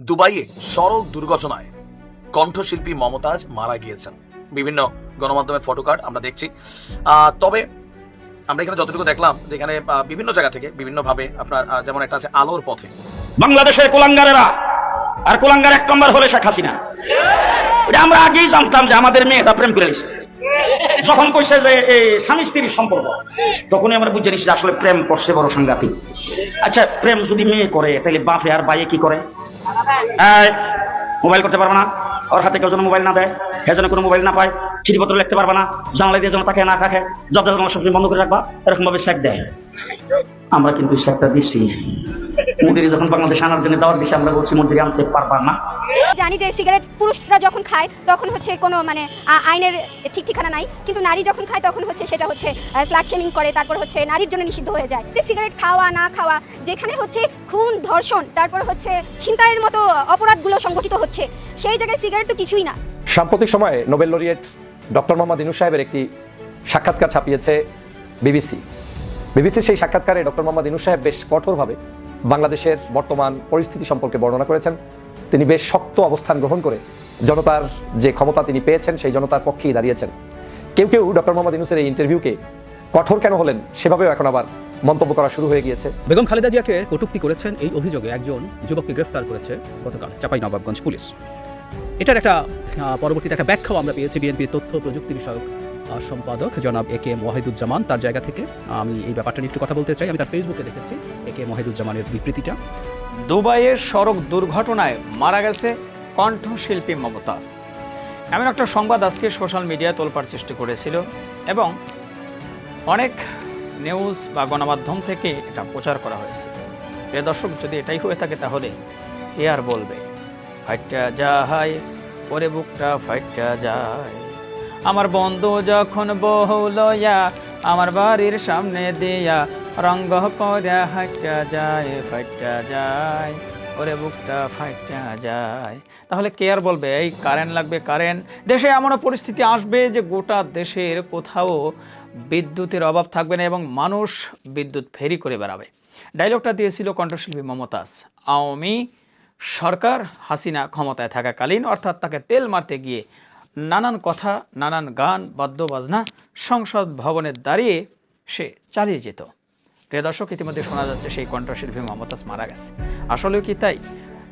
দুবাইয়ে সড়ক দুর্ঘটনায় কণ্ঠশিল্পী মমতাজ মারা গিয়েছেন। বিভিন্ন গণমাধ্যমের ফটোকার্ড আমরা দেখছি। তবে আমরা এখানে যতটুকু দেখলাম যে এখানে বিভিন্ন জায়গা থেকে বিভিন্নভাবে আপনার যেমন একটা আছে আলোর পথে। বাংলাদেশের কোলাঙ্গারেরা, আর কোলাঙ্গার এক নম্বর হলে শেখ হাসিনা। আমরা আগেই জানতাম যে আমাদের মেয়েটা প্রেম করে যখন কইছে যে এই স্বামী স্ত্রীর সম্পর্ক, তখনই আমরা বুঝে নিছি আসলে প্রেম করছে বড় সাংঘাতিক। আচ্ছা প্রেম যদি মেয়ে করে তাহলে বাপে আর বাইয়ে কি করে? এই, মোবাইল করতে পারবে না। ওর হাতে কেউ যেন মোবাইল না দেয় হে যেন কোনো মোবাইল না পায় চিঠিপত্র লিখতে পারবে না জানলা দিয়ে যেন তাকে না রাখে। যত সবসময় বন্ধ করে রাখবা এরকম ভাবে শেক দেয়। আমরা কিন্তু শেকটা দিচ্ছি মোদির যখন বাংলাদেশ আনার জন্য দাওয়াত দিচ্ছি আমরা বলছি মোদির আনতে পারবা না। জানি যে সিগারেট পুরুষরা যখন খায় তখন হচ্ছে কোনো মানে আইনের ঠিক ঠিকানা নাই। কিন্তু নারী যখন খায় তখন হচ্ছে সেটা হচ্ছে স্লাট শেমিং করে তারপর হচ্ছে নারীর জন্য নিষিদ্ধ হয়ে যায়। যে সিগারেট খাওয়া না খাওয়া যেখানে হচ্ছে খুন ধর্ষণ তারপর হচ্ছে ছিনতাইয়ের মতো অপরাধগুলো সংগঠিত হচ্ছে সেই জায়গায় সিগারেট তো কিছুই না। সাম্প্রতিক সময়ে Nobel laureate doctor Muhammad Yunus সাহেবের একটি সাক্ষাৎকার ছাপিয়েছে বিবিসি। বিবিসির সেই সাক্ষাৎকারে ডক্টর মোহাম্মদ ইনু সাহেব বেশ কঠোরভাবে বাংলাদেশের বর্তমান পরিস্থিতি সম্পর্কে বর্ণনা করেছেন। তিনি বেশ শক্ত অবস্থান গ্রহণ করে জনতার যে ক্ষমতা তিনি পেয়েছেন, সেই জনতার পক্ষেই দাঁড়িয়েছেন। কেউ কেউ ডক্টর মোহাম্মদ ইনুসের এই ইন্টারভিউকে কঠোর কেন হলেন সেভাবেও এখন আবার মন্তব্য করা শুরু হয়ে গিয়েছে। বেগম খালেদা জিয়াকে কটুক্তি করেছেন এই অভিযোগে একজন যুবককে গ্রেফতার করেছে গতকাল চাপাই নবাবগঞ্জ পুলিশ। এটার একটা পরবর্তীতে একটা ব্যাখ্যাও আমরা পেয়েছি বিএনপির তথ্য প্রযুক্তি বিষয়ক সম্পাদক জনাব এ কে ওয়াহিদুজ্জামান তার জায়গা থেকে। আমি এই ব্যাপারটা নিয়ে একটু কথা বলতে চাই। আমি তার ফেসবুকে দেখেছি এ কে ওয়াহিদুজ্জামানের বিবৃতিটা। দুবাইয়ের সড়ক দুর্ঘটনায় মারা গেছে কণ্ঠশিল্পী মমতাজ। এমন একটা সংবাদ আজকে সোশ্যাল মিডিয়ায় তোলপার চেষ্টা করেছিল এবং অনেক নিউজ বা গণমাধ্যম থেকে এটা প্রচার করা হয়েছে। প্রিয় দর্শক, যদি এটাই হয়ে থাকে তাহলে কে আর বলবে? ফাইটটা যা যায় ওরে বুকটা ফাইটটা যায়। আমার বন্ধু যখন বহু লয়া, আমার বাড়ির সামনে দিয়া রঙ্গ করে হাইটা যায়, ফাইটটা যায়, ওরে বুকটা ফাইটটা যায়। তাহলে কে আর বলবে? এই কারেন্ট লাগবে কারেন্ট। দেশে এমনও পরিস্থিতি আসবে যে গোটা দেশের কোথাও বিদ্যুতের অভাব থাকবে না এবং মানুষ বিদ্যুৎ ফেরি করে বেড়াবে। ডায়লগটা দিয়েছিল কণ্ঠশিল্পী মমতাজ। আওয়ামী সরকার হাসিনা ক্ষমতায় থাকাকালীন, অর্থাৎ তাকে তেল মারতে গিয়ে নানান কথা, নানান গান, বাদ্যবাজনা সংসদ ভবনে দাঁড়িয়ে সে চালিয়ে যেত। প্রিয় দর্শক, ইতিমধ্যে শোনা যাচ্ছে সেই কণ্ঠশিল্পী মমতাজ মারা গেছে। আসলেও কি তাই?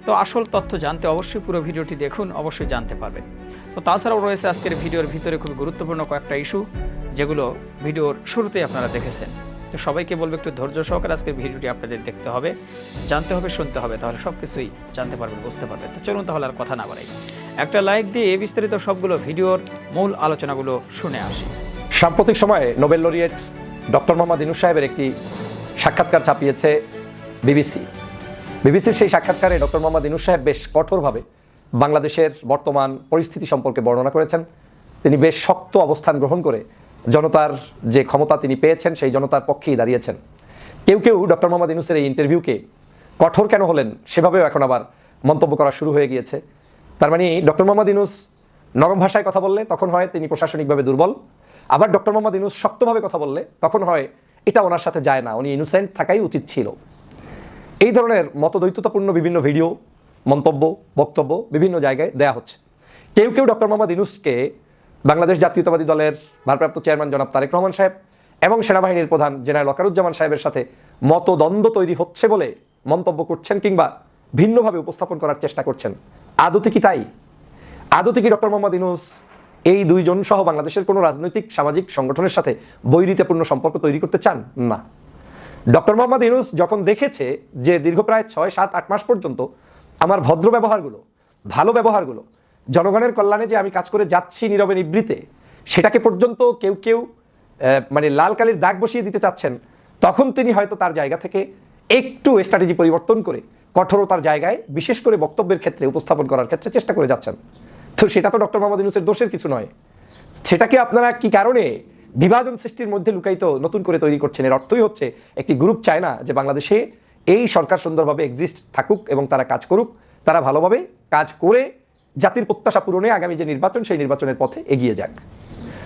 তো আসল তথ্য জানতে অবশ্যই পুরো ভিডিওটি দেখুন, অবশ্যই জানতে পারবেন। তো তাছাড়াও রয়েছে আজকের ভিডিওর ভিতরে খুব গুরুত্বপূর্ণ কয়েকটা ইস্যু, যেগুলো ভিডিওর শুরুতেই আপনারা দেখেছেন। তো সবাইকে বলব একটু ধৈর্য সহকারে আজকের ভিডিওটি আপনাদের দেখতে হবে, জানতে হবে, শুনতে হবে, তাহলে সব কিছুই জানতে পারবেন, বুঝতে পারবেন। তো চলুন তাহলে আর কথা না বাড়াই। একটা লাইক দিয়ে বিস্তারিত সবগুলো ভিডিওর মূল আলোচনাগুলো শুনে আসি। সাম্প্রতিক সময়ে Nobel laureate doctor Muhammad Yunus সাহেবের একটি সাক্ষাৎকার ছাপিয়েছে বিবিসি। বিবিসির সেই সাক্ষাৎকারে ডক্টর মোহাম্মদ ইনুস সাহেব বেশ কঠোরভাবে বাংলাদেশের বর্তমান পরিস্থিতি সম্পর্কে বর্ণনা করেছেন। তিনি বেশ শক্ত অবস্থান গ্রহণ করে জনতার যে ক্ষমতা তিনি পেয়েছেন, সেই জনতার পক্ষেই দাঁড়িয়েছেন। কেউ কেউ ডক্টর মোহাম্মদ ইনুসের এই ইন্টারভিউকে কঠোর কেন হলেন সেভাবেও এখন আবার মন্তব্য করা শুরু হয়ে গিয়েছে। তার মানে ডক্টর মোহাম্মদ ইনুস নরম ভাষায় কথা বললে তখন হয় তিনি প্রশাসনিকভাবে দুর্বল। আবার ডক্টর মোহাম্মদ ইনুস শক্তভাবে কথা বললে তখন হয় এটা ওনার সাথে যায় না, উনি ইনোসেন্ট থাকাই উচিত ছিল। এই ধরনের মতদ্বৈততাপূর্ণ বিভিন্ন ভিডিও, মন্তব্য, বক্তব্য বিভিন্ন জায়গায় দেয়া হচ্ছে। কেউ কেউ ডক্টর মোহাম্মদ ইনুসকে বাংলাদেশ জাতীয়তাবাদী দলের ভারপ্রাপ্ত চেয়ারম্যান জনাব তারেক রহমান সাহেব এবং সেনাবাহিনীর প্রধান জেনারেল ওয়াকারুজ্জামান সাহেবের সাথে মতদ্বন্দ্ব তৈরি হচ্ছে বলে মন্তব্য করছেন কিংবা ভিন্নভাবে উপস্থাপন করার চেষ্টা করছেন। আদতে কি তাই? আদতে কি ডক্টর মোহাম্মদ ইনুস এই দুইজন সহ বাংলাদেশের কোনো রাজনৈতিক, সামাজিক সংগঠনের সাথে বৈরিতাপূর্ণ সম্পর্ক তৈরি করতে চান? না। ডক্টর মোহাম্মদ ইউনুস যখন দেখেছে যে দীর্ঘ প্রায় ছয়, সাত, আট মাস পর্যন্ত আমার ভদ্র ব্যবহারগুলো, ভালো ব্যবহারগুলো জনগণের কল্যাণে যে আমি কাজ করে যাচ্ছি নীরবে নিবৃতে, সেটাকে পর্যন্ত কেউ কেউ মানে লাল কালির দাগ বসিয়ে দিতে চাচ্ছেন, তখন তিনি হয়তো তার জায়গা থেকে একটু স্ট্র্যাটেজি পরিবর্তন করে কঠোরতার জায়গায় বিশেষ করে বক্তব্যের ক্ষেত্রে উপস্থাপন করার ক্ষেত্রে চেষ্টা করে যাচ্ছেন। তো সেটা তো ডক্টর মোহাম্মদ ইউনুসের দোষের কিছু নয়। সেটাকে আপনারা কি কারণে বিভাজন সৃষ্টির মধ্যে লুকায়িত, নতুন করে তৈরি করছেন? এর অর্থই হচ্ছে একটি গ্রুপ চায় না যে বাংলাদেশে এই সরকার সুন্দরভাবে এক্সিস্ট থাকুক এবং তারা কাজ করুক, তারা ভালোভাবে কাজ করে জাতির প্রত্যাশা পূরণে আগামী যে নির্বাচন, সেই নির্বাচনের পথে এগিয়ে যাক।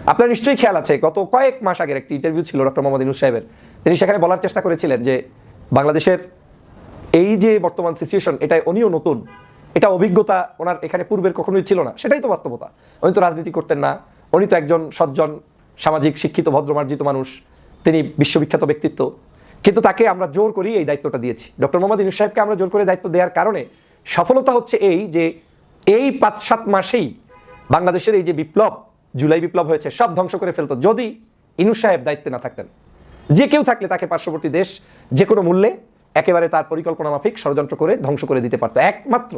আপনার নিশ্চয়ই খেয়াল আছে, গত কয়েক মাস আগের একটি ইন্টারভিউ ছিল ডক্টর মোহাম্মদ ইনুস সাহেবের। তিনি সেখানে বলার চেষ্টা করেছিলেন যে, বাংলাদেশের এই যে বর্তমান সিচুয়েশন এটাই উনিও নতুন। এটা অভিজ্ঞতা ওনার এখানে পূর্বের কখনোই ছিল না। সেটাই তো বাস্তবতা। উনি তো রাজনীতি করতেন না। উনি তো একজন সজ্জন, সামাজিক, শিক্ষিত ভদ্রমার্জিত মানুষ। তিনি বিশ্ববিখ্যাত ব্যক্তিত্ব। কিন্তু তাকে আমরা জোর করেই এই দায়িত্বটা দিয়েছি। ডক্টর মোহাম্মদ ইউনুস সাহেবকে আমরা জোর করে দায়িত্ব দেওয়ার কারণে সফলতা হচ্ছে এই যে এই পাঁচ সাত মাসেই বাংলাদেশের এই যে বিপ্লব, জুলাই বিপ্লব হয়েছে, সব ধ্বংস করে ফেলতো যদি ইনু সাহেব দায়িত্বে না থাকতেন। যে কেউ থাকলে তাকে পার্শ্ববর্তী দেশ যে কোনো মূল্যে একেবারে তার পরিকল্পনা মাফিক ষড়যন্ত্র করে ধ্বংস করে দিতে পারত। একমাত্র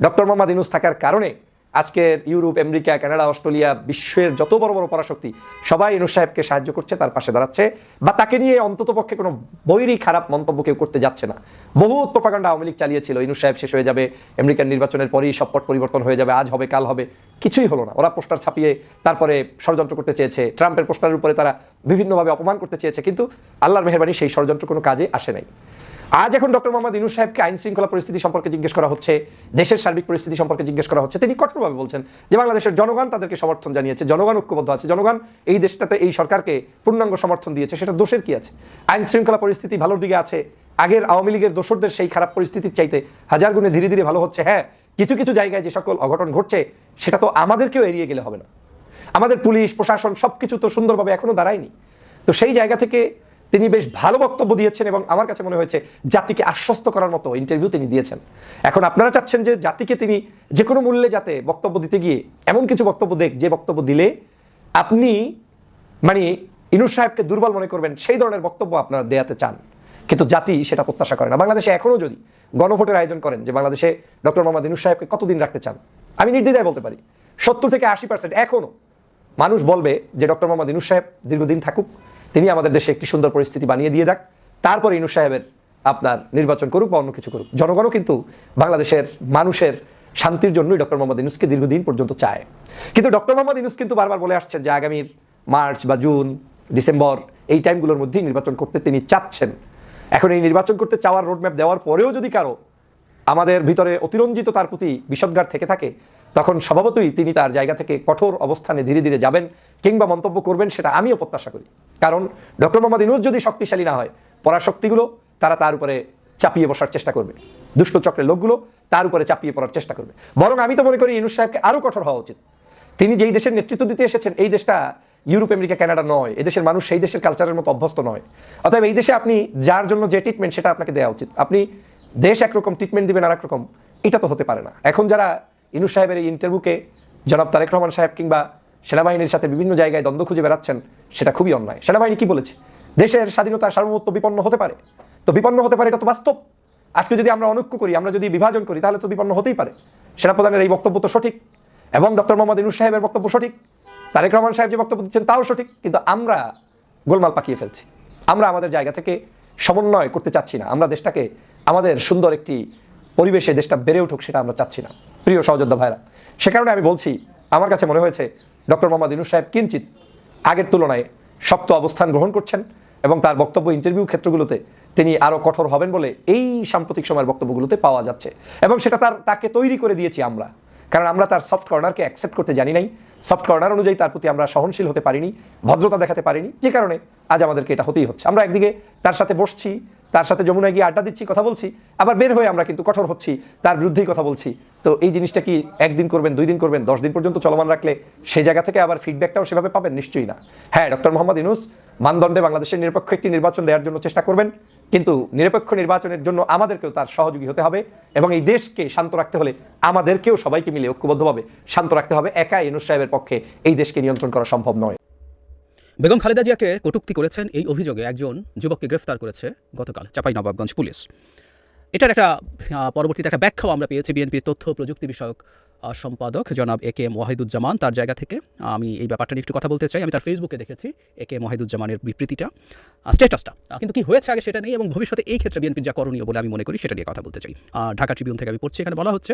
ডক্টর মোহাম্মদ ইনুস থাকার কারণে আজকের ইউরোপ, আমেরিকা, কানাডা, অস্ট্রেলিয়া বিশ্বের যত বড় বড় পরাশক্তি, সবাই ইনুস সাহেবকে সাহায্য করছে, তার পাশে দাঁড়াচ্ছে। বা তাকে নিয়ে অন্তত পক্ষে কোনো বৈরী খারাপ মন্তব্য কেউ করতে যাচ্ছে না। বহুত প্রপাগান্ডা আওয়ামী লীগ চালিয়েছিল, ইনুস সাহেব শেষ হয়ে যাবে আমেরিকান নির্বাচনের পরেই সব পট পরিবর্তন হয়ে যাবে, আজ হবে, কাল হবে, কিছুই হলো না। ওরা পোস্টার ছাপিয়ে তারপরে ষড়যন্ত্র করতে চেয়েছে, ট্রাম্পের পোস্টারের উপরে তারা বিভিন্নভাবে অপমান করতে চেয়েছে, কিন্তু আল্লাহর মেহরবানি সেই ষড়যন্ত্র কোনো কাজে আসে নাই। আজ এখন ডক্টর মোহাম্মদ ইনুস সাহেবকে আইন শৃঙ্খলা পরিস্থিতি সম্পর্কে জিজ্ঞেস করা হচ্ছে, দেশের সার্বিক পরিস্থিতি সম্পর্কে জিজ্ঞেস করা হচ্ছে, তিনি কঠোরভাবে বলছেন যে বাংলাদেশের জনগণ তাদেরকে সমর্থন জানিয়েছে, জনগণ ঐক্যবদ্ধ আছে, জনগণ এই দেশটাতে, এই সরকারকে পূর্ণাঙ্গ সমর্থন দিয়েছে সেটা দোষের কি আছে? আইন শৃঙ্খলা পরিস্থিতি ভালোর দিকে আছে, আগের আওয়ামী লীগের দোষরদের সেই খারাপ পরিস্থিতির চাইতে হাজার গুণে ধীরে ধীরে ভালো হচ্ছে হ্যাঁ কিছু কিছু জায়গায় যে সকল অঘটন ঘটছে, সেটা তো আমাদেরকেও এড়িয়ে গেলে হবে না। আমাদের পুলিশ, প্রশাসন সব কিছু তো সুন্দরভাবে এখনও দাঁড়ায়নি। তো সেই জায়গা থেকে তিনি বেশ ভালো বক্তব্য দিয়েছেন এবং আমার কাছে মনে হয়েছে জাতিকে আশ্বস্ত করার মতো ইন্টারভিউ তিনি দিয়েছেন। এখন আপনারা চাচ্ছেন যে জাতিকে তিনি যে কোনো মূল্যে যাতে বক্তব্য দিতে গিয়ে এমন কিছু বক্তব্য দেখ, যে বক্তব্য দিলে আপনি মানে ইনুর সাহেবকে দুর্বল মনে করবেন, সেই ধরনের বক্তব্য আপনারা দেয়াতে চান। কিন্তু জাতি সেটা প্রত্যাশা করে না। বাংলাদেশে এখনও যদি গণভোটের আয়োজন করেন, যে বাংলাদেশে ডক্টর মোহাম্মদ ইনুস সাহেবকে কতদিন রাখতে চান? আমি নির্দ্বিধায় বলতে পারি, সত্তর থেকে আশি পার্সেন্ট এখনও মানুষ বলবে যে ডক্টর মোহাম্মদ ইনুস সাহেব দীর্ঘদিন থাকুক। তিনি আমাদের দেশে একটি সুন্দর পরিস্থিতি বানিয়ে দিয়ে যাক। তারপরে ইনু সাহেবের আপনার নির্বাচন করুক বা অন্য কিছু করুক। জনগণও কিন্তু বাংলাদেশের মানুষের শান্তির জন্যই ডক্টর মোহাম্মদ ইনুসকে দীর্ঘদিন পর্যন্ত চায়। কিন্তু ডক্টর মোহাম্মদ ইনুস কিন্তু বারবার বলে আসছেন যে আগামীর মার্চ বা জুন, ডিসেম্বর এই টাইমগুলোর মধ্যেই নির্বাচন করতে তিনি চাচ্ছেন। এখন এই নির্বাচন করতে চাওয়ার রোডম্যাপ দেওয়ার পরেও যদি কারও আমাদের ভিতরে অতিরঞ্জিত তার প্রতি বিষদগার থেকে থাকে, তখন স্বভাবতই তিনি তার জায়গা থেকে কঠোর অবস্থানে ধীরে ধীরে যাবেন কিংবা মন্তব্য করবেন সেটা আমিও প্রত্যাশা করি। কারণ ডক্টর মোহাম্মদ ইনুজ যদি শক্তিশালী না হয়, পরাশক্তিগুলো তারা তার উপরে চাপিয়ে বসার চেষ্টা করবে। দুষ্ট চক্রের লোকগুলো তার উপরে চাপিয়ে পড়ার চেষ্টা করবে। বরং আমি তো মনে করি ইনুজ সাহেবকে আরও কঠোর হওয়া উচিত। তিনি যেই দেশের নেতৃত্ব দিতে এসেছেন, এই দেশটা ইউরোপ, আমেরিকা, কানাডা নয়। এদেশের মানুষ সেই দেশের কালচারের মতো অভ্যস্ত নয়। অতএব এই দেশে আপনি যার জন্য যে ট্রিটমেন্ট সেটা আপনাকে দেওয়া উচিত। আপনি দেশ একরকম ট্রিটমেন্ট দিবেন আর একরকম এটা তো হতে পারে না। এখন যারা ইনুস সাহেবের এই ইন্টারভিউকে জনাব তারেক রহমান সাহেব কিংবা সেনাবাহিনীর সাথে বিভিন্ন জায়গায় দ্বন্দ্ব খুঁজে বেড়াচ্ছেন, সেটা খুবই অন্যায়। সেনাবাহিনী কি বলেছে? দেশের স্বাধীনতার সার্বভৌমত্ব বিপন্ন হতে পারে। তো বিপন্ন হতে পারে, এটা তো বাস্তব। আজকে যদি আমরা অনৈক্য করি, আমরা যদি বিভাজন করি, তাহলে তো বিপন্ন হতেই পারে। সেনাপ্রধানের এই বক্তব্য তো সঠিক। এবং ডক্টর মোহাম্মদ ইনুস সাহেবের বক্তব্য সঠিক। তারেক রহমান সাহেব যে বক্তব্য দিচ্ছেন, তাও সঠিক। কিন্তু আমরা গোলমাল পাকিয়ে ফেলছি। আমরা আমাদের জায়গা থেকে সমন্বয় করতে চাচ্ছি না। আমরা দেশটাকে, আমাদের সুন্দর একটি পরিবেশে দেশটা বেড়ে উঠুক, সেটা আমরা চাচ্ছি না। প্রিয় সহযোদ্ধা ভাইরা, সে কারণে আমি বলছি, আমার কাছে মনে হয়েছে ডক্টর মোহাম্মদ ইনুস সাহেব কিঞ্চিত আগের তুলনায় শক্ত অবস্থান গ্রহণ করছেন এবং তার বক্তব্য ইন্টারভিউ ক্ষেত্রগুলোতে তিনি আরও কঠোর হবেন বলে এই সাম্প্রতিক সময়ের বক্তব্যগুলোতে পাওয়া যাচ্ছে। এবং সেটা তার, তাকে তৈরি করে দিয়েছি আমরা। কারণ আমরা তার সফট কর্নারকে অ্যাকসেপ্ট করতে জানি নাই। সফট কর্নার অনুযায়ী তার প্রতি আমরা সহনশীল হতে পারিনি, ভদ্রতা দেখাতে পারিনি। যে কারণে আজ আমাদেরকে এটা হতেই হচ্ছে। আমরা একদিকে তার সাথে বসছি, তার সাথে যমুনায় গিয়ে আড্ডা দিচ্ছি, কথা বলছি, আবার বের হয়ে আমরা কিন্তু কঠোর হচ্ছি, তার বিরুদ্ধেই কথা বলছি। তো এই জিনিসটা কি একদিন করবেন, দুই দিন করবেন, দশ দিন পর্যন্ত চলমান রাখলে সেই জায়গা থেকে আবার ফিডব্যাকটাও সেভাবে পাবেন? নিশ্চয়ই না। হ্যাঁ ডক্টর মোহাম্মদ ইনুস মানদণ্ডে বাংলাদেশের নিরপেক্ষ একটি নির্বাচন দেওয়ার জন্য চেষ্টা করবেন, কিন্তু নিরপেক্ষ নির্বাচনের জন্য আমাদেরকেও তার সহযোগী হতে হবে এবং এই দেশকে শান্ত রাখতে হলে আমাদেরকেও সবাইকে মিলে ঐক্যবদ্ধভাবে শান্ত রাখতে হবে। একা ইনুস সাহেবের পক্ষে এই দেশকে নিয়ন্ত্রণ করা সম্ভব নয়। বেগম খালেদা জিয়াকে কটুক্তি করেছেন এই অভিযোগে একজন যুবককে গ্রেফতার করেছে গতকাল চাপাই নবাবগঞ্জ পুলিশ। এটার একটা পরবর্তীতে একটা ব্যাখ্যাও আমরা পেয়েছি বিএনপির তথ্য প্রযুক্তি বিষয়ক সম্পাদক জনাব এ কে এম ওয়াহিদুজ্জামান তার জায়গা থেকে আমি এই ব্যাপারটা নিয়ে একটু কথা বলতে চাই। আমি তার ফেসবুকে দেখেছি এ কে এম ওয়াহিদুজ্জামানের বিবৃতিটা স্টেটাসটা কিন্তু কি হয়েছে আগে সেটা নেই এবং ভবিষ্যতে এই ক্ষেত্রে বিএনপির যা করণীয় বলে আমি মনে করি সেটা নিয়ে কথা বলতে চাই। ঢাকা ট্রিবিউন থেকে আমি পড়ছি। এখানে বলা হচ্ছে,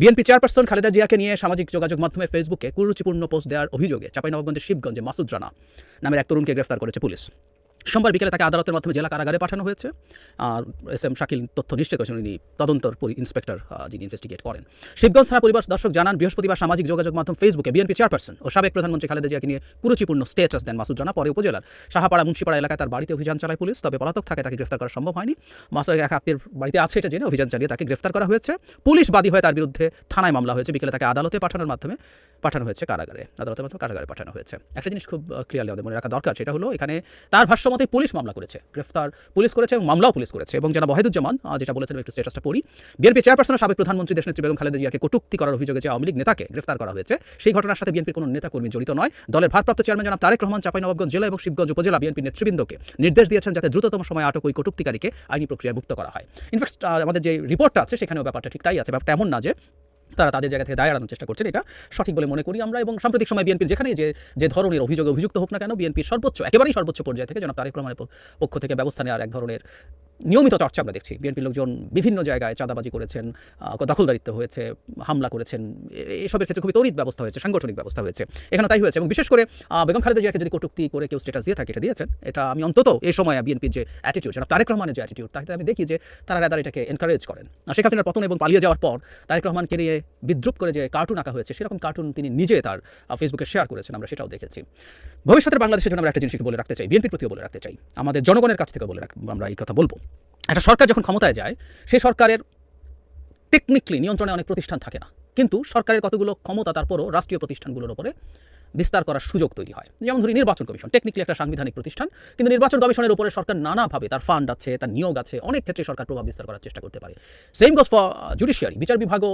বিএনপি চেয়ারপারসন খালেদা জিয়াকে নিয়ে সামাজিক যোগাযোগ মাধ্যমে ফেসবুকে কুরুচিপূর্ণ পোস্ট দেওয়ার অভিযোগে চাঁপাইনবাবগঞ্জের শিবগঞ্জে মাসুদ রানা নামের এক তরুণকে গ্রেফতার করেছে পুলিশ। সোমবার বিকেলে তাকে আদালতের মাধ্যমে জেলা কারাগারে পাঠানো হয়েছে। আর এস এম শাকিল তথ্য নিশ্চয় করেছেন উনি তদন্তর ইন্সপেক্টর যিনি ইনভেস্টিগেট করেন। শিবগঞ্জ থানা পরিবার দর্শক জানান, বৃহস্পতিবার সামাজিক যোগাযোগ মাধ্যম ফেসবুকে বিএনপি চেয়ারপারসন ও সাবেক প্রধানমন্ত্রী খালেদা জিয়াকে নিয়ে কুরুচিপূর্ণ স্টেটাস দেন মাসুদ জানা, পরে উপজেলার সাহাপাড়া মুন্সিপাড়া এলাকায় তার বাড়িতে অভিযান চালায় পুলিশ, তবে পলাতক থাকে তাকে গ্রেফতার করা সম্ভব হয়নি। মাসুদ এক আত্মীয় বাড়িতে আছে এটা জেনে অভিযান চালিয়ে তাকে গ্রেফতার করা হয়েছে। পুলিশ বাদী হয়ে তার বিরুদ্ধে থানায় মামলা হয়েছে। বিকেলে তাকে আদালতে পাঠানোর মাধ্যমে পাঠানো হয়েছে কারাগারে। আদালতের মাধ্যমে কারাগারে পাঠানো হয়েছে। একটা জিনিস খুব ক্লিয়ারলি আমাদের মনে রাখা দরকার, সেটা হলো এখানে তার ভাষ্য মতে পুলিশ মামলা করেছে। গ্রেফতার পুলিশ করেছে এবং মামলাও পুলিশ করেছে। এবং যারা ওয়াহিদুজ্জামান যেটা বলেছেন একটু স্টেটাসটা পড়ি, বিএনপি চেয়ারপারসন ও সাবেক প্রধানমন্ত্রী দেশনেত্রী বেগম খালেদা জিয়াকে কটূক্তি করার অভিযোগে যে আওয়ামী লীগ নেতাকে গ্রেফতার করা হয়েছে, সেই ঘটনার সাথে বিএনপির কোনো নেতাকর্মী জড়িত নয়। দলের ভারপ্রাপ্ত চেয়ারম্যান জনাব তারেক রহমান চাঁপাইনবাবগঞ্জ জেলা এবং শিবগঞ্জ উপজেলা বিএনপি নেতৃবৃন্দকে নির্দেশ দিয়েছেন যাতে দ্রুততম সময় আটক ওই কটূক্তিকারীকে আইনি প্রক্রিয়ায় মুক্ত করা হয়। ইনফ্যাক্ট আমাদের যে রিপোর্টটা আছে, সেখানেও ব্যাপারটা ঠিক তাই আছে ব্যাপারটা এমন না যে তারা তাদের জায়গা থেকে দায় এড়ানোর চেষ্টা করছেন। এটা সঠিক বলে মনে করি আমরা এবং সাম্প্রতিক সময় বিএনপির যেখানে যে যে ধরনের অভিযোগে অভিযুক্ত হোক না কেন, বিএনপির সর্বোচ্চ, একেবারেই সর্বোচ্চ পর্যায়ে থেকে জনাব তারেক রহমানের পক্ষ থেকে ব্যবস্থা নেওয়ার এক ধরনের নিয়মিত চর্চা আমরা দেখছি। বিএনপির লোকজন বিভিন্ন জায়গায় চাঁদাবাজি করেছেন দখলদারিত্ব হয়েছে, হামলা করেছেন এসবের ক্ষেত্রে খুবই তড়িৎ ব্যবস্থা হয়েছে, সাংগঠনিক ব্যবস্থা হয়েছে। এখানে তাই হয়েছে এবং বিশেষ করে বেগম খালেদা জিয়াকে যদি কটুক্তি করে কেউ স্টেটাস দিয়ে থাকে, এটা দিয়েছেন। এটা আমি অন্তত এই সময় বিএনপির যে অ্যাটিটিউড জনাব তারেক রহমানের যে অ্যাটিটিউড তাকে আমি দেখি যে তারা রাদার এটাকে এনকারেজ করেন। শেখ হাসিনার পতন এবং পালিয়ে যাওয়ার পর তারেক রহমানকে নিয়ে বিদ্রুপ করে যে কার্টুন আঁকা হয়েছে, সেরকম কার্টুন তিনি নিজে তার ফেসবুকে শেয়ার করেছেন, আমরা সেটাও দেখেছি। ভবিষ্যতের বাংলাদেশের জন্য আমরা একটা জিনিস একটু বলে রাখতে চাই, বিএনপির প্রতিও বলে রাখতে চাই। আমাদের জনগণের কাছ থেকে বলে আমরা এই কথা বলব। একটা সরকার যখন ক্ষমতায় যায়, সে সরকারের টেকনিক্যালি নিয়ন্ত্রণে অনেক প্রতিষ্ঠান থাকে না। কিন্তু সরকারের কতগুলো ক্ষমতা তারপরও রাষ্ট্রীয় প্রতিষ্ঠানগুলোর উপরে বিস্তার করার সুযোগ তৈরি হয়। যেমন ধরি নির্বাচন কমিশন টেকনিক্যালি একটা সাংবিধানিক প্রতিষ্ঠান, কিন্তু নির্বাচন কমিশনের উপরে সরকার নানাভাবে তার ফান্ড আছে, তার নিয়োগ আছে, অনেক ক্ষেত্রে সরকার প্রভাব বিস্তার করার চেষ্টা করতে পারে। সেম গোস ফর জুডিশিয়ারি বিচার বিভাগও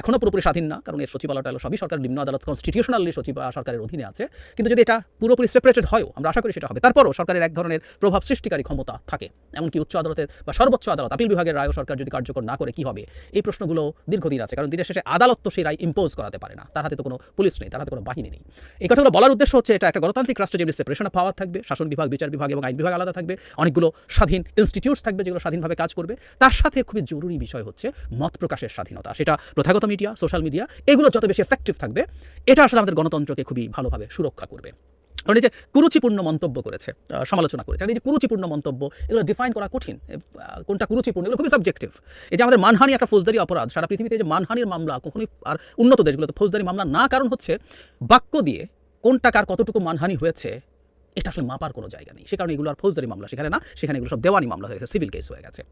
এখনও পুরোপুরি স্বাধীন না, কারণ এর সচিবালয়টা সবই সরকার, নিম্ন আদালত কনস্টিটিউশনালি সচিব সরকারের অধীনে আছে। কিন্তু যদি এটা পুরোপুরি সেপারেটেড হয়ও, আমরা আশা করি সেটা হবে। তারপরও সরকারের এক ধরনের প্রভাব সৃষ্টিকারী ক্ষমতা থাকে। এমনকি উচ্চ আদালতের বা সর্বোচ্চ আদালত, আপিল বিভাগের রায়ও সরকার যদি কার্যকর না করে, কি হবে? এই প্রশ্নগুলো দীর্ঘদিন আছে, কারণ দিনের শেষে আদালত তো সেই রায় ইম্পোজ করাতে পারে না। তার হাতে তো কোনো পুলিশ নেই, তার হাতে কোনো বাহিনী নেই। এই কথাগুলো বলার উদ্দেশ্য হচ্ছে এটা একটা গণতান্ত্রিক রাষ্ট্রে যেমনি সেপারেশন অফ পাওয়ার থাকবে, শাসন বিভাগ, বিচার বিভাগ এবং আইন বিভাগ আলাদা থাকবে, অনেকগুলো স্বাধীন ইনস্টিটিউটস থাকবে যেগুলো স্বাধীনভাবে কাজ করবে। তার সাথে খুবই জরুরি বিষয় হচ্ছে মত প্রকাশের স্বাধীনতা। সেটা প্রথাগত মিডিয়া সোশ্যাল মিডিয়া এগুলো যত বেশি এফেক্টিভ থাকবে, এটা আসলে আমাদের গণতন্ত্রকে খুবই ভালোভাবে সুরক্ষা করবে। এই যে কুরুচিপূর্ণ মন্তব্য করেছে সমালোচনা করেছে এই যে কুরুচিপূর্ণ মন্তব্য, এগুলো ডিফাইন করা কঠিন কোনটা কুরুচিপূর্ণ, এগুলো খুবই সাবজেক্টিভ এই যে আমাদের মানহানি একটা ফৌজদারি অপরাধ, সারা পৃথিবীতে যে মানহানির মামলা কখনোই আর উন্নত দেশগুলোতে ফৌজদারি মামলা না কারণ হচ্ছে বাক্য দিয়ে কোনটা কার কতটুকু মানহানি হয়েছে, এটা আসলে মাপার কোনো জায়গা নেই। সে কারণে এগুলো আর ফৌজদারি মামলা সেখানে না, সেখানে এগুলো সব দেওয়ানি মামলা হয়ে গেছে সিভিল কেস হয়ে গেছে।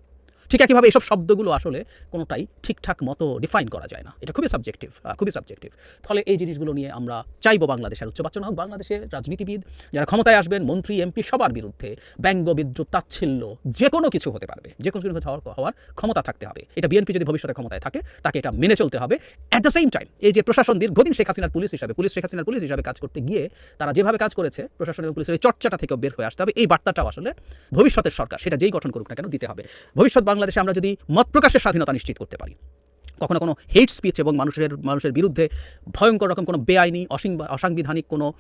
ঠিক একইভাবে এইসব শব্দগুলো আসলে কোনোটাই ঠিকঠাক মতো ডিফাইন করা যায় না। এটা খুবই সাবজেক্টিভ খুবই সাবজেক্টিভ ফলে এই জিনিসগুলো নিয়ে আমরা চাইব বাংলাদেশের উচ্চবাচ্য না হোক, বাংলাদেশের রাজনীতিবিদ যারা ক্ষমতায় আসবেন, মন্ত্রী এমপি সবার বিরুদ্ধে ব্যঙ্গ, বিদ্রুপ, তাচ্ছিল্য যে কোনো কিছু হতে পারবে যে কোনো কিছু হওয়ার ক্ষমতা থাকতে হবে। এটা বিএনপি যদি ভবিষ্যতে ক্ষমতায় থাকে, তাকে এটা মেনে চলতে হবে। অ্যাট দ্য সেম টাইম এই যে প্রশাসন দীর্ঘদিন শেখ হাসিনার পুলিশ হিসাবে, পুলিশ শেখ হাসিনার পুলিশ হিসাবে কাজ করতে গিয়ে তারা যেভাবে কাজ করেছে, প্রশাসন এবং পুলিশের চর্চাটা থেকেও বের হয়ে আসতে হবে। এই বার্তাটাও আসলে ভবিষ্যতের সরকার, সেটা যেই গঠন করুক না কেন, দিতে হবে। ভবিষ্যৎ বাংলাদেশে আমরা যদি মত প্রকাশের স্বাধীনতা নিশ্চিত করতে পারি। কখনো কোনো হেট স্পিচ এবং মানুষের মানুষের বিরুদ্ধে ভয়ঙ্কর রকম কোনো বেআইনি, অসিংবা- অসাংবিধানিক কোনো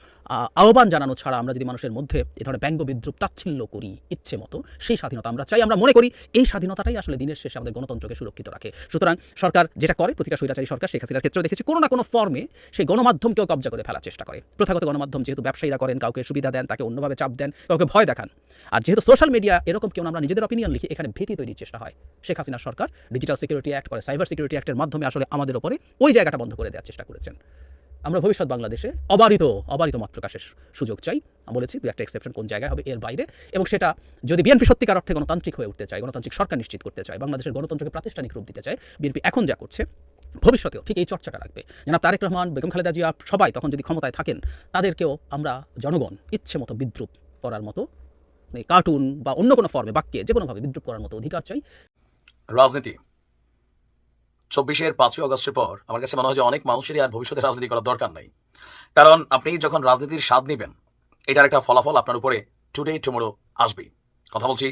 আহ্বান জানানো ছাড়া আমরা যদি মানুষের মধ্যে এ ধরনের ব্যঙ্গ বিদ্রুপ, তাচ্ছিল্য করি ইচ্ছে মতো, সেই স্বাধীনতা আমরা চাই। আমরা মনে করি এই স্বাধীনতাটাই আসলে দিনের শেষে আমাদের গণতন্ত্রকে সুরক্ষিত রাখে। সুতরাং সরকার যেটা করে, প্রতিটা স্বৈরাচারী সরকার, শেখ হাসিনার ক্ষেত্রেও দেখেছি, কোনো না কোনো ফর্মে সেই গণমাধ্যমকেও কবজা করে ফেলার চেষ্টা করে। প্রথাগত গণমাধ্যম যেহেতু ব্যবসায়ীরা করেন, কাউকে সুবিধা দেন, তাকে অন্যভাবে চাপ দেন, কাউকে ভয় দেখান। আর যেহেতু সোশ্যাল মিডিয়া এরকম কেউ আমরা নিজেদের অপিনিয়ন লিখি এখানে ভীতি তৈরির চেষ্টা হয়। শেখ হাসিনার সরকার ডিজিটাল সিকিউরিটি অ্যাক্ট করে সাইবার সিকিউরিটি অ্যাক্টের মাধ্যমে আসলে আমাদের ওপরে ওই জায়গাটা বন্ধ করে দেওয়ার চেষ্টা করেছেন। আমরা ভবিষ্যৎ বাংলাদেশে অবারিত অবারিত মত প্রকাশের সুযোগ চাই। বলেছি, দু একটা এক্সেপশন কোন জায়গায় হবে, এর বাইরে। এবং সেটা যদি বিএনপি সত্যিকার অর্থে গণতান্ত্রিক হয়ে উঠতে চায়, গণতান্ত্রিক সরকার নিশ্চিত করতে চায়, বাংলাদেশের গণতন্ত্রকে প্রাতিষ্ঠানিক রূপ দিতে চায়, বিএনপি এখন যা করছে, ভবিষ্যতেও ঠিক এই চর্চাটা রাখবে। জনাব তারেক রহমান, বেগম খালেদা জিয়া, সবাই তখন যদি ক্ষমতায় থাকেন, তাদেরকেও আমরা জনগণ ইচ্ছে মতো বিদ্রুপ করার মতো মানে কার্টুন বা অন্য কোনো ফর্মে বাক্যে যে কোনোভাবে বিদ্রুপ করার মতো অধিকার চাই। রাজনীতি। চব্বিশের পাঁচই অগস্টের পর আমার কাছে মনে হয় যে অনেক মানুষেরই আর ভবিষ্যতে রাজনীতি করার দরকার নেই। কারণ আপনি যখন রাজনীতির স্বাদ নেবেন, এটার একটা ফলাফল আপনার উপরে টুডে টুমোরো আসবেই কথা বলছি,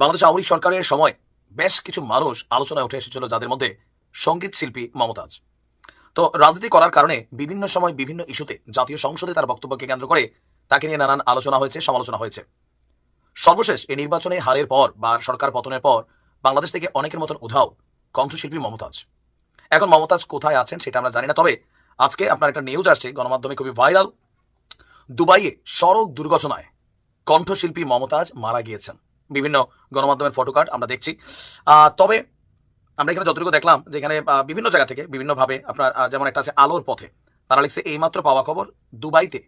বাংলাদেশ আওয়ামী সরকারের সময় বেশ কিছু মানুষ আলোচনায় উঠে এসেছিল যাদের মধ্যে সংগীত শিল্পী মমতাজ। তো রাজনীতি করার কারণে বিভিন্ন সময় বিভিন্ন ইস্যুতে জাতীয় সংসদে তার বক্তব্যকে কেন্দ্র করে তাকে নিয়ে নানান আলোচনা হয়েছে, সমালোচনা হয়েছে। সর্বশেষ এই নির্বাচনে হারের পর বা সরকার পতনের পর বাংলাদেশ থেকে অনেকের মতন উধাও কণ্ঠশিল্পী মমতাজ। এখন মমতাজ কোথায় আছেন সেটা আমরা জানি না। তবে আজকে আপনার একটা নিউজ আসছে, গণমাধ্যমে খুবই ভাইরাল দুবাইয়ে সড়ক দুর্ঘটনায় কণ্ঠশিল্পী মমতাজ মারা গিয়েছেন। বিভিন্ন গণমাধ্যমের ফটোকার্ড আমরা দেখছি। তবে আমরা এখানে যতটুকু দেখলাম যে এখানে বিভিন্ন জায়গা থেকে বিভিন্নভাবে আপনার যেমন একটা আছে আলোর পথে, তারা লিখছে, এইমাত্র পাওয়া খবর দুবাইতে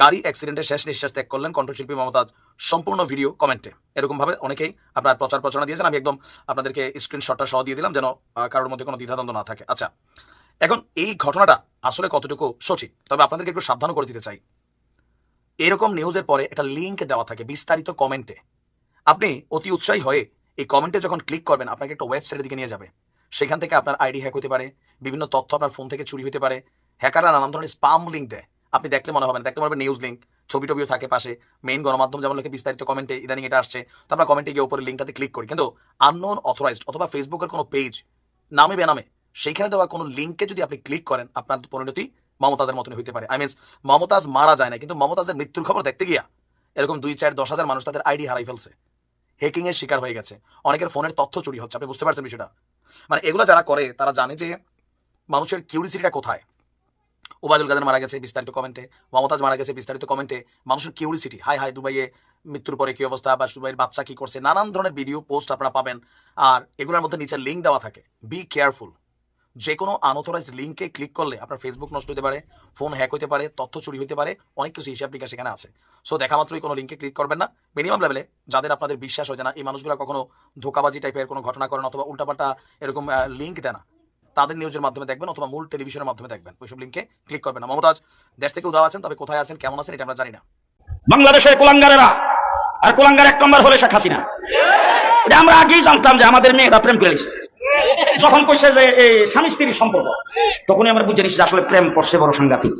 গাড়ি অ্যাক্সিডেন্টের শেষ নিঃশ্বাস ত্যাগ করলেন কণ্ঠশিল্পী মমতাজ। সম্পূর্ণ ভিডিও কমেন্টে এরকমভাবে অনেকেই আপনার প্রচার প্রচারণা দিয়েছেন। আমি একদম আপনাদেরকে স্ক্রিনশটটা সহ দিয়ে দিলাম যেন কারোর মধ্যে কোনো দ্বিধাদ্বন্দ্ব না থাকে। আচ্ছা এখন এই ঘটনাটা আসলে কতটুকু সঠিক? তবে আপনাদেরকে একটু সাবধানও করে দিতে চাই। এরকম নিউজের পরে একটা লিঙ্ক দেওয়া থাকে বিস্তারিত কমেন্টে আপনি অতি উৎসাহী হয়ে এই কমেন্টে যখন ক্লিক করবেন, আপনাকে একটা ওয়েবসাইটের দিকে নিয়ে যাবে। সেখান থেকে আপনার আইডি হ্যাক হতে পারে, বিভিন্ন তথ্য আপনার ফোন থেকে চুরি হতে পারে হ্যাকাররা নানান ধরনের স্পাম লিঙ্ক দেয়। আপনি দেখলে মনে হবে না। দেখলে মনে হবে নিউজ লিঙ্ক ছবি টবিও থাকে পাশে। মেইন গণমাধ্যম যেমন লিখে বিস্তারিত কমেন্টে ইদানিং এটা আসছে। তো আমরা কমেন্টে গিয়ে উপরে লিঙ্কটাতে ক্লিক করি। কিন্তু আননোন অথরাইজড অথবা ফেসবুকের কোনো পেজ নামে বেনামে, সেইখানে দেওয়া কোনো লিঙ্কে যদি আপনি ক্লিক করেন, আপনার পরিণতি মমতাজের মতনই হইতে পারে। আই মিনস মমতাজ মারা যায় না, কিন্তু মমতাজের মৃত্যুর খবর দেখতে গিয়া এরকম দুই চার দশ হাজার মানুষ তাদের আইডি হারাই ফেলছে। হ্যাকিং এর শিকার হয়ে গেছে। অনেকের ফোনের তথ্য চুরি হচ্ছে, আপনি বুঝতে পারছেন বিষয়টা। মানে এগুলো যারা করে, তারা জানে যে মানুষের কিউরিসিটিটা কোথায়? ওবায়দুল কাদের মারা গেছে বিস্তারিত কমেন্টে মমতাজ মারা গেছে বিস্তারিত কমেন্টে মানুষের কিউরিসিটি হাই হাই দুবাইয়ে মৃত্যুর পরে কি অবস্থা বা দুবাইয়ের বাচ্চা কি করছে, নানান ধরনের ভিডিও পোস্ট আপনারা পাবেন। আর এগুলোর মধ্যে নিচে লিঙ্ক দেওয়া থাকে। বি কেয়ারফুল যে কোনো আনঅথরাইজড লিঙ্কে ক্লিক করলে আপনার ফেসবুক নষ্ট হতে পারে ফোন হ্যাক হতে পারে, তথ্য চুরি হতে পারে, অনেক কিছু হিসাব নিকাশ সেখানে আছে। সো দেখা মাত্রই কোনো লিঙ্কে ক্লিক করবেন না। মিনিমাম লেভেলে যাদের আপনাদের বিশ্বাস হয় না, এই মানুষগুলো কখনো ধোকাবাজি টাইপের কোনো ঘটনা করেন অথবা উল্টাপাল্টা এরকম লিঙ্ক দেয় না। তাদের নিউজের মাধ্যমে দেখবেন অথবা মূল টেলিভিশনের মাধ্যমে দেখবেন। ওইসব লিঙ্কে ক্লিক করবেন না। মমতাজ, দেশ থেকে উদাও আছেন, তবে কোথায় আছেন, কেমন আছেন, এটা আমরা জানি না। বাংলাদেশের কোলাঙ্গারেরা, আর কোলাঙ্গার এক নম্বর হলে শেখ হাসিনা। এটা আমরা আগেই জানতাম যে আমাদের মেয়েরা প্রেম করে যখন কইছে যে এই স্বামী স্ত্রীর সম্পর্ক, তখনই আমরা বুঝে নিছি আসলে প্রেম করছে বড় সাংঘাতিক।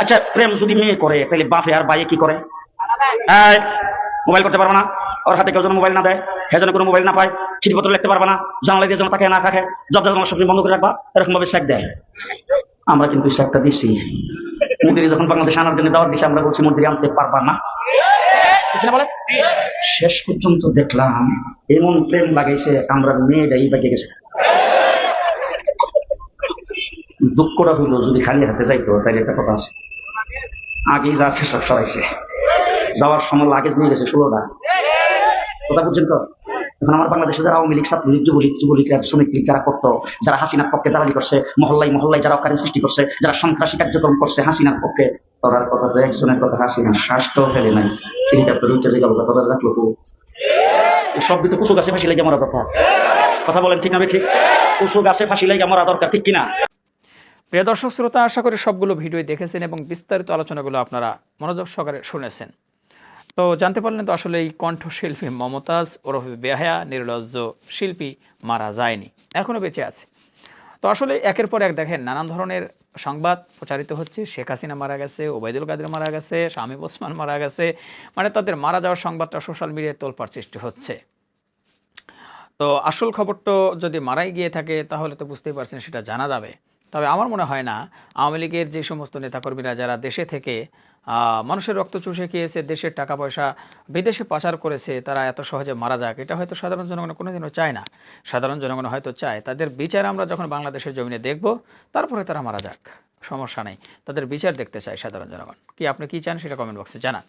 আচ্ছা প্রেম যদি মেয়ে করে, তাহলে বাপে আর বাইয়ে কি করে? মোবাইল করতে পারবে না? ওর হাতে কেউ যেন মোবাইল না দেয় হ্যাঁ যেন কোনো মোবাইল না পায়, চিঠিপত্র লিখতে পারবে না, জানলা দিয়ে যেন তাকে না থাকে দরজা যেন সবসময় বন্ধ করে রাখবা এরকম ভাবে শেখ দেয়। আমরা কিন্তু শেখটা দিচ্ছি মোদির যখন বাংলাদেশে আনার জন্য দাওয়াত দিছে, আমরা বলছি মোদির আনতে পারবা না? শেষ পর্যন্ত দেখলাম, এমন প্রেম লাগাইছে আমরা মেয়েটাই বেঁকে গেছে। দুঃখটা হইল, যদি খালি হাতে যাইতো তাইলে একটা কথা আছে। আগেই যা আছে, সব সরাইছে। যাওয়ার সময় লাগেজ নিয়ে গেছে, ষোলোটা। কথা বুঝছেন তো? এখন আমার বাংলাদেশে যারা আওয়ামী লীগ ছাত্রলীগ যুবলীগ যুবলীগ আর শ্রমিক লীগ যারা করতো, যারা হাসিনার পক্ষে দালালি করছে মহল্লাই মহল্লাই যারা অকারণ সৃষ্টি করছে, যারা সন্ত্রাসী কার্যক্রম করছে হাসিনার পক্ষে তোরার কথা তো একজনের কথা হাসিনা শ্বাসটাও ফেলে নাই। হেলিকপ্টার উঠে যে গেল তোরা রাখল সব তো কুসু গাছে ফাঁসি লাগে মরা দরকার। কথা বলেন ঠিক না ঠিক? কুসু গাছে ফাঁসি লাগে মরা দরকার, ঠিক কিনা? প্রিয় দর্শক, শ্রোতা, আশা করি সবগুলো ভিডিও দেখেছেন এবং বিস্তারিত আলোচনাগুলো আপনারা মনোযোগ সহকারে শুনেছেন। তো জানতে পারলেন তো আসলে এই কণ্ঠশিল্পী মমতাজ ওরফে বেহায়া নির্লজ্জ শিল্পী মারা যায়নি এখনও বেঁচে আছে। তো আসলে একের পর এক দেখেন, নানান ধরনের সংবাদ প্রচারিত হচ্ছে। শেখ হাসিনা মারা গেছে, ওবায়দুল কাদের মারা গেছে, শামীম ওসমান মারা গেছে মানে তাদের মারা যাওয়ার সংবাদটা সোশ্যাল মিডিয়ায় তোলপার সৃষ্টি হচ্ছে। তো আসল খবরটা যদি মারাই গিয়ে থাকে, তাহলে তো বুঝতেই পারছেন সেটা জানা যাবে। তবে আমার মনে হয় না আওয়ামী লীগের যে সমস্ত নেতাকর্মীরা যারা দেশে থেকে মানুষের রক্ত চুষে খেয়েছে, দেশের টাকা পয়সা বিদেশে পাচার করেছে, তারা এত সহজে মারা যাক, এটা হয়তো সাধারণ জনগণ কোনোদিনও চায় না। সাধারণ জনগণ হয়তো চায়, তাদের বিচার আমরা যখন বাংলাদেশের জমিনে দেখব, তারপরে তারা মারা যাক, সমস্যা নেই। তাদের বিচার দেখতে চায় সাধারণ জনগণ। কি আপনি কি চান সেটা কমেন্ট বক্সে জানান।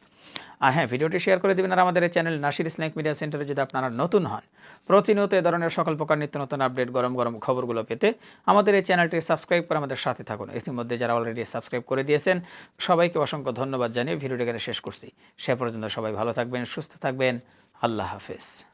আর হ্যাঁ ভিডিওটি শেয়ার করে দেবেন আর আমাদের এই চ্যানেল নাসির স্ন্যাক মিডিয়া সেন্টারে যদি আপনারা নতুন হন। প্রতিনিয়ত এ ধরনের সকল প্রকার নিত্য নতুন আপডেট গরম গরম খবরগুলো পেতে আমাদের এই চ্যানেলটি সাবস্ক্রাইব করে আমাদের সাথে থাকুন। ইতিমধ্যে যারা অলরেডি সাবস্ক্রাইব করে দিয়েছেন, সবাইকে অসংখ্য ধন্যবাদ জানিয়ে ভিডিওটি এখানে শেষ করছি। সে পর্যন্ত সবাই ভালো থাকবেন, সুস্থ থাকবেন। আল্লাহ হাফেজ।